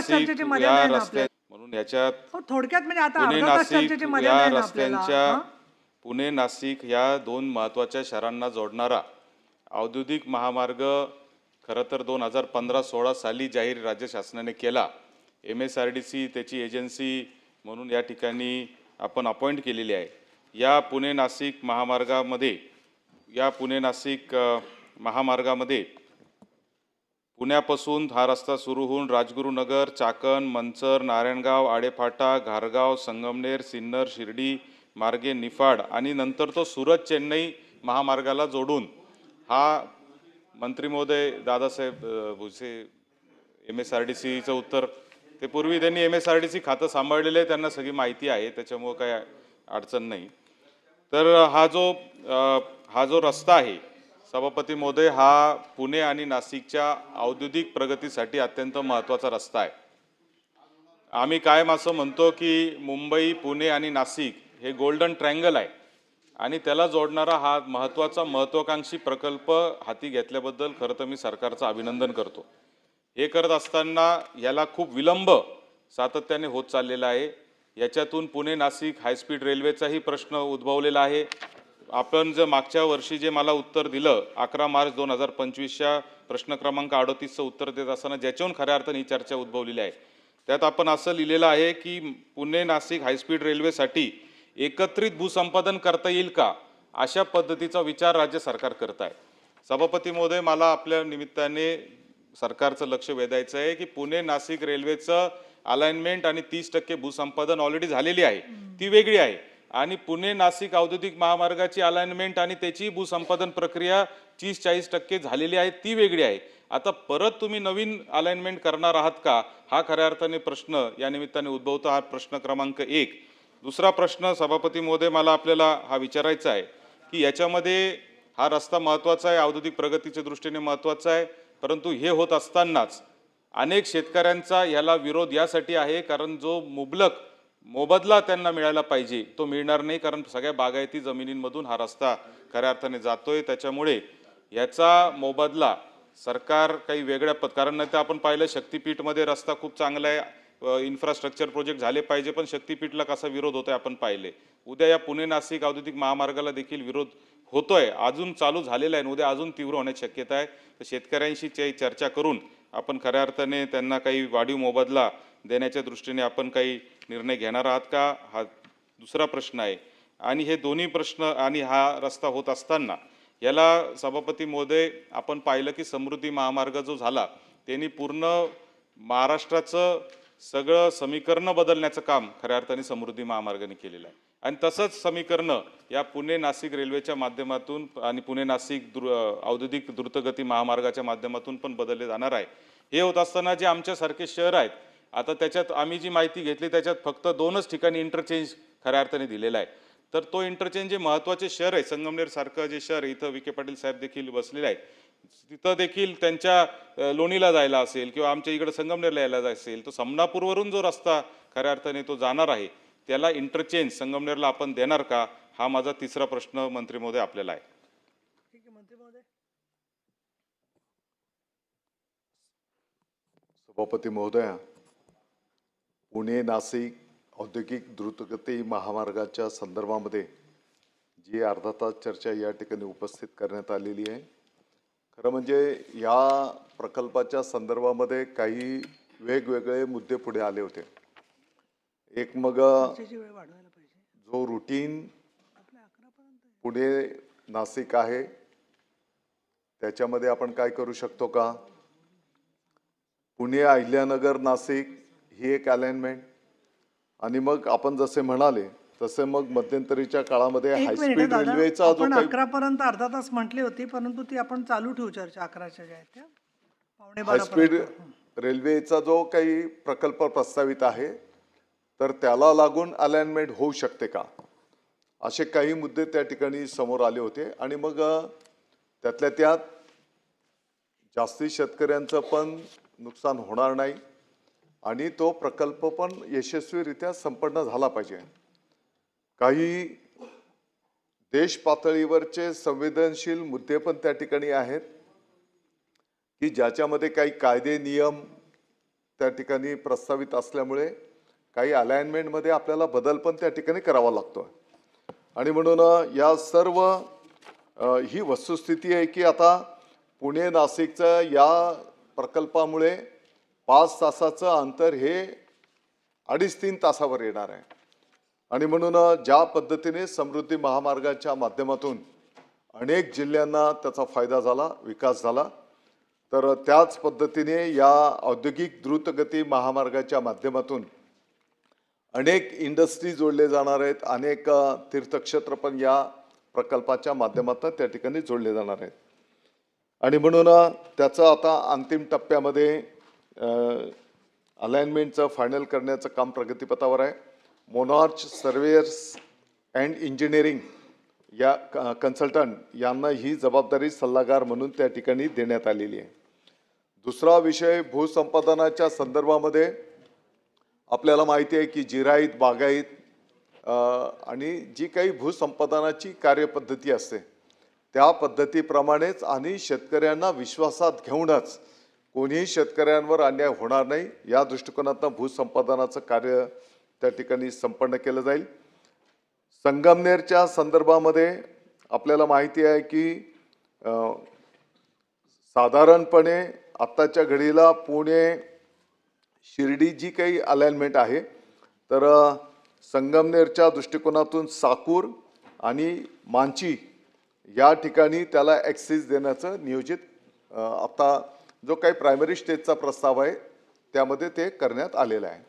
नाशिक या रस्त्या. म्हणून याच्यात हो, थोडक्यात म्हणजे आता पुणे नाशिक या आहे ना आपल्याला रस्त्यांच्या? पुणे नाशिक या दोन महत्त्वाच्या शहरांना जोडणारा औद्योगिक महामार्ग खरं तर दोन हजार पंधरा सोळा साली जाहीर राज्य शासनाने केला M S R D C त्याची एजन्सी म्हणून या ठिकाणी आपण अपॉइंट केलेली आहे या पुणे नाशिक महामार्गामध्ये या पुणे नाशिक महामार्गामध्ये पुण्यापासून हा रस्ता सुरू होऊन राजगुरुनगर चाकण मंचर नारायणगाव आडेफाटा घारगाव संगमनेर सिन्नर शिर्डी मार्गे निफाड आणि नंतर तो सुरत चेन्नई महामार्गाला जोडून हा मंत्री महोदय Dadasaheb Bhuse M S R D सीचं उत्तर. ते पूर्वी त्यांनी M S R D C खातं सांभाळलेलं आहे त्यांना सगळी माहिती आहे त्याच्यामुळं काही अडचण नाही. तर हा जो हा जो रस्ता आहे सभापती महोदय हा पुणे आणि नाशिकच्या औद्योगिक प्रगतीसाठी अत्यंत महत्त्वाचा रस्ता आहे. आम्ही कायम असं म्हणतो की मुंबई पुणे आणि नाशिक हे गोल्डन ट्रँगल आहे आणि त्याला जोडणारा हा महत्त्वाचा महत्त्वाकांक्षी प्रकल्प हाती घेतल्याबद्दल खरं तर मी सरकारचं अभिनंदन करतो. हे करत असताना याला खूप विलंब सातत्याने होत चाललेला आहे. याच्यातून पुणे नाशिक हायस्पीड रेल्वेचाही प्रश्न उद्भवलेला आहे. आपण जर मागच्या वर्षी जे मला उत्तर दिलं अकरा मार्च दोन हजार पंचवीसच्या प्रश्न क्रमांक अडोतीसचं उत्तर देत असताना ज्याच्याहून खऱ्या अर्थाने ही चर्चा उद्भवलेली आहे. त्यात आपण असं लिहिलेलं आहे की पुणे नाशिक हायस्पीड रेल्वेसाठी एकत्रित भूसंपादन करता येईल का अशा पद्धतीचा विचार राज्य सरकार करत आहे. सभापती महोदय मला आपल्या निमित्ताने सरकारचं लक्ष वेधायचं आहे की पुणे नाशिक रेल्वेचं अलाइनमेंट आणि तीस टक्के भूसंपादन ऑलरेडी झालेली आहे. ती वेगळी आहे. आणि पुणे नाशिक औद्योगिक महामार्गाची अलाइनमेंट आणि त्याची भूसंपादन प्रक्रिया तीस चाळीस टक्के झालेली आहे ती वेगळी आहे. आता परत तुम्ही नवीन अलाइनमेंट करणार आहात का? हा खऱ्या अर्थाने प्रश्न या निमित्ताने उद्भवतो. हा प्रश्न क्रमांक एक. दुसरा प्रश्न सभापती महोदय मला आपल्याला हा विचारायचा आहे की याच्यामध्ये हा रस्ता महत्त्वाचा आहे औद्योगिक प्रगतीच्या दृष्टीने महत्त्वाचा आहे परंतु हे होत असतानाच अनेक शेतकऱ्यांचा ह्याला विरोध यासाठी आहे कारण जो मुबलक मोबदला त्यांना मिळायला पाहिजे तो मिळणार नाही कारण सगळ्या बागायती जमिनींमधून हा रस्ता खऱ्या अर्थाने जातोय. त्याच्यामुळे याचा मोबदला सरकार काही वेगळ्या पद कारण नाही तर आपण पाहिलं शक्तीपीठमध्ये रस्ता खूप चांगला आहे इन्फ्रास्ट्रक्चर प्रोजेक्ट झाले पाहिजे पण शक्तीपीठला कसा विरोध होतोय आपण पाहिले. उद्या या पुणे नाशिक औद्योगिक महामार्गाला देखील विरोध होतोय. अजून चालू झालेला आहे आणि उद्या अजून तीव्र होण्याची शक्यता आहे. तर शेतकऱ्यांशी चे- चर्चा करून आपण खऱ्या अर्थाने त्यांना काही वाढीव मोबदला देण्याच्या दृष्टीने आपण काही निर्णय घेणार आहात का? हा दुसरा प्रश्न आहे. आणि हे दोन्ही प्रश्न आणि हा रस्ता होत असताना याला सभापती महोदय आपण पाहिलं की समृद्धी महामार्ग जो झाला त्यांनी पूर्ण महाराष्ट्राचं सगळं समीकरणं बदलण्याचं काम खऱ्या अर्थाने समृद्धी महामार्गाने केलेलं आहे. आणि तसंच समीकरणं या पुणे नाशिक रेल्वेच्या माध्यमातून आणि पुणे नाशिक द्रु औद्योगिक द्रुतगती महामार्गाच्या माध्यमातून पण बदलले जाणार आहे. हे होत असताना जे आमच्यासारखे शहर आहेत आता त्याच्यात आम्ही जी माहिती घेतली त्याच्यात फक्त दोनच ठिकाणी इंटरचेंज खऱ्या अर्थाने दिलेला आहे. तर तो इंटरचेंज जे महत्त्वाचे शहर आहे संगमनेर सारखं जे शहर आहे, इथं विखे पाटील साहेब देखील बसलेले आहेत. तिथं देखील त्यांच्या लोणीला जायला असेल किंवा आमच्या इकडे संगमनेरला यायला जायचं असेल तर समनापूरवरून जो रस्ता खऱ्या अर्थाने तो जाणार आहे त्याला इंटरचेंज संगमनेरला आपण देणार का हा माझा तिसरा प्रश्न मंत्री महोदय आपल्याला आहे. ठीक आहे मंत्री महोदय सभापती महोदया पुणे नाशिक औद्योगिक द्रुतगती महामार्गाच्या संदर्भामध्ये जी अर्धा तास चर्चा या ठिकाणी उपस्थित करण्यात आलेली आहे. खरं म्हणजे या प्रकल्पाच्या संदर्भामध्ये काही वेगवेगळे मुद्दे पुढे आले होते. एक मग जो रुटीन. पुणे नाशिक आहे त्याच्यामध्ये आपण काय करू शकतो का? पुणे अहिल्यानगर नाशिक ही एक अलाइनमेंट आणि मग आपण जसे म्हणाले तसे मग मध्यंतरीच्या काळामध्ये हायस्पीड रेल्वेचा अकरा पर्यंत अर्धा तास म्हटली होती परंतु ती आपण चालू ठेवू चर्चा अकराच्या ज्या हायस्पीड रेल्वेचा जो काही प्रकल्प प्रस्तावित आहे तर त्याला लागून अलाइनमेंट होऊ शकते का? असे काही मुद्दे त्या ठिकाणी समोर आले होते. आणि मग त्यातल्या त्यात जास्ती शेतकऱ्यांचं पण नुकसान होणार नाही. आणि तो प्रकल्प पण यशस्वीरित्या संपन्न झाला पाहिजे. काही देश पातळीवरचे संवेदनशील मुद्दे पण त्या ठिकाणी आहेत की ज्याच्यामध्ये काही कायदे नियम त्या ठिकाणी प्रस्तावित असल्यामुळे काही अलाइनमेंटमध्ये आपल्याला बदल पण त्या ठिकाणी करावा लागतो आणि म्हणून या सर्व ही वस्तुस्थिती आहे की आता पुणे नाशिकचं या प्रकल्पामुळे पाच तासाचं अंतर हे अडीच तीन तासावर येणार आहे. आणि म्हणून ज्या पद्धतीने समृद्धी महामार्गाच्या माध्यमातून अनेक जिल्ह्यांना त्याचा फायदा झाला विकास झाला तर त्याच पद्धतीने या औद्योगिक द्रुतगती महामार्गाच्या माध्यमातून अनेक इंडस्ट्री जोडले जाणार आहेत. अनेक तीर्थक्षेत्र पण या प्रकल्पाच्या माध्यमातून त्या ठिकाणी जोडले जाणार आहेत. आणि म्हणून त्याचं आता अंतिम टप्प्यामध्ये अलाइनमेंटचं फायनल करण्याचं काम प्रगतीपथावर आहे. मोनॉर्च सर्वेयर्स अँड इंजिनिअरिंग या कन्सल्टंट यांना ही जबाबदारी सल्लागार म्हणून त्या ठिकाणी देण्यात आलेली आहे. दुसरा विषय भूसंपादनाच्या संदर्भामध्ये आपल्याला माहिती आहे की जिराईत बागाईत आणि जी काही भूसंपादनाची कार्यपद्धती असते त्या पद्धतीप्रमाणेच आणि शेतकऱ्यांना विश्वासात घेऊनच कोणीही शेतकऱ्यांवर अन्याय होणार नाही. या दृष्टिकोनातनं भूसंपादनाचं कार्य त्या ठिकाणी संपन्न केलं जाईल. संगमनेरच्या संदर्भामध्ये आपल्याला माहिती आहे की साधारणपणे आत्ताच्या घडीला पुणे शिर्डी जी काही अलाइनमेंट आहे तर संगमनेरच्या दृष्टिकोनातून साकूर आणि मांची या ठिकाणी त्याला ॲक्सेस देण्याचं नियोजित आत्ता आता जो काही प्रायमरी स्टेजचा प्रस्ताव आहे त्यामध्ये ते करण्यात आलेलं आहे.